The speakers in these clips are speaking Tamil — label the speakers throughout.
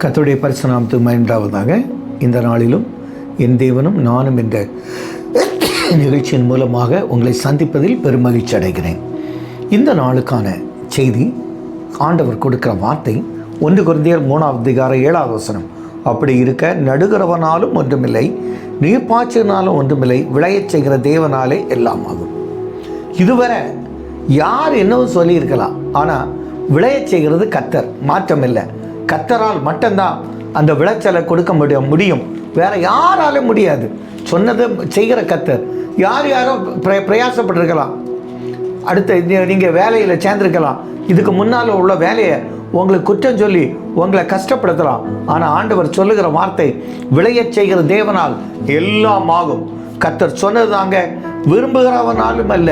Speaker 1: கத்துடைய பரிசுநாமத்து மயண்டாவதாக இந்த நாளிலும் என் தேவனும் நானும் என்ற நிகழ்ச்சியின் மூலமாக உங்களை சந்திப்பதில் பெருமகிழ்ச்சி அடைகிறேன். இந்த நாளுக்கான செய்தி ஆண்டவர் கொடுக்கிற வார்த்தை ஒன்று குருந்தியர் மூணாவது அதிகார ஏழாவது வசனம். அப்படி இருக்க நடுகிறவனாலும் ஒன்றுமில்லை நீர் பாய்ச்சினாலும் ஒன்றுமில்லை விளையச் செய்கிற தேவனாலே எல்லாம் ஆகும். இதுவரை யார் என்னவும் சொல்லியிருக்கலாம் ஆனால் விளையச் செய்கிறது கத்தர் மாற்றம் இல்லை கத்தரால் மட்டும்தான் அந்த விளைச்சலை கொடுக்க முடிய முடியும். வேற யாராலும் முடியாது. சொன்னதை செய்கிற கத்தர். யார் யாரோ பிரய பிரயாசப்பட்டிருக்கலாம். அடுத்த நீங்கள் வேலையில் சேர்ந்துருக்கலாம். இதுக்கு முன்னால் உள்ள வேலையை உங்களுக்கு குற்றம் சொல்லி உங்களை கஷ்டப்படுத்தலாம். ஆனால் ஆண்டவர் சொல்லுகிற வார்த்தை விளையச் செய்கிற தேவனால் எல்லாம் ஆகும். கத்தர் சொன்னதாங்க விரும்புகிறவனாலும் அல்ல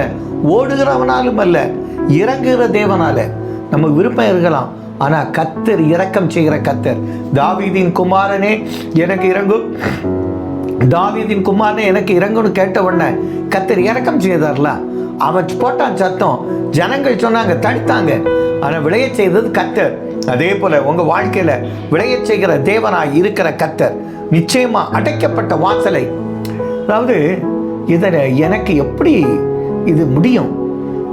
Speaker 1: ஓடுகிறவனாலும் அல்ல இறங்குகிற தேவனால. நம்ம விருப்பம் இருக்கலாம் ஆனால் கத்தர் இரக்கம் செய்கிற கத்தர். தாவீதின் குமாரனே எனக்கு இறங்கும் தாவீதின் குமாரனே எனக்கு இறங்குன்னு கேட்ட உடனே கத்தர் இறக்கம் செய்தார்ல. அவன் போட்டான் சத்தம். ஜனங்கள் சொன்னாங்க தடுத்தாங்க. ஆனால் விளைய செய்தது கத்தர். அதே போல உங்கள் வாழ்க்கையில் விளைய செய்கிற தேவனாய் இருக்கிற கத்தர். நிச்சயமாக அடைக்கப்பட்ட வாசலை. அதாவது இதில் எனக்கு எப்படி இது முடியும்?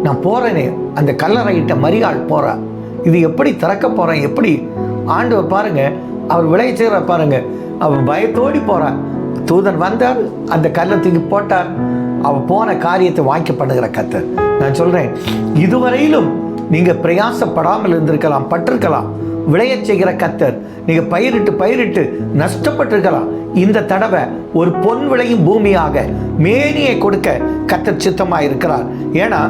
Speaker 1: நான் போகிறேனே அந்த கல்லறையிட்ட மரியாள் போகிறா இது எப்படி திறக்க போகிறேன் எப்படி? ஆண்டவர் பாருங்க அவர் விளைய செய்கிற பாருங்க. அவர் பயத்தோடி போகிறார் தூதன் வந்தார் அந்த கல்லை தூக்கி போட்டார். அவ போன காரியத்தை வாய்க்கப்படுகிற கத்தர் நான் சொல்கிறேன் இதுவரையிலும் நீங்கள் பிரயாசப்படாமல் இருந்திருக்கலாம் பட்டிருக்கலாம். விளைய செய்கிற கத்தர் நீங்கள் பயிரிட்டு பயிரிட்டு நஷ்டப்பட்டிருக்கலாம். இந்த தடவை ஒரு பொன் விளையும் பூமியாக மேனியை கொடுக்க கத்தர் சித்தமாக இருக்கிறார் ஏன்னா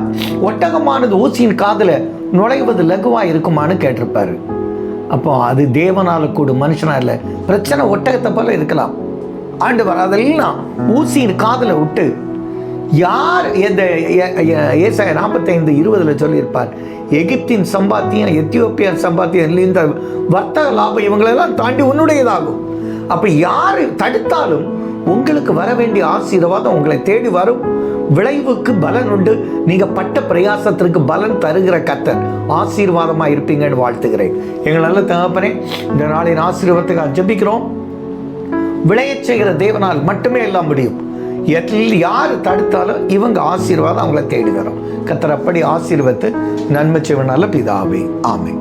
Speaker 1: ஒட்டகமானது ஊசியின் காதில் நுழைவது லகுவாக இருக்குமான்னு கேட்டிருப்பாரு. அப்போ அது தேவனால கூடும் மனுஷனா இல்லை பிரச்சனை ஒட்டகத்தை போல இருக்கலாம். ஆண்டவர் அதெல்லாம் ஊசியின் காதில் விட்டு யார் இந்த ஏசாய நாற்பத்தைந்து இருபதில் சொல்லியிருப்பார். எகிப்தின் சம்பாத்தியம் எத்தியோப்பியா சம்பாத்தியம் இந்த வர்த்தக லாபம் இவங்களெல்லாம் தாண்டி உன்னுடையதாகும். அப்போ யார் தடுத்தாலும் உங்களுக்கு வர வேண்டிய ஆசீர்வாதம் உங்களை தேடி வரும். விளைவுக்கு பலன் உண்டு. நீங்கள் பட்ட பிரயாசத்திற்கு பலன் தருகிற கத்தர் ஆசீர்வாதமாக இருப்பீங்கன்னு வாழ்த்துகிறேன். எங்கள் நல்ல தகப்பனே இந்த நாளின் ஆசீர்வாதத்துக்கு ஜபிக்கிறோம். விளையச் செய்கிற தேவனால் மட்டுமே எல்லாம் முடியும். எட்டில் யார் தடுத்தாலும் இவங்க ஆசீர்வாதம் அவங்கள தேடி வரும். கத்தர் அப்படி ஆசீர்வத்து நன்மை செய்வனால பிதாவே. ஆமை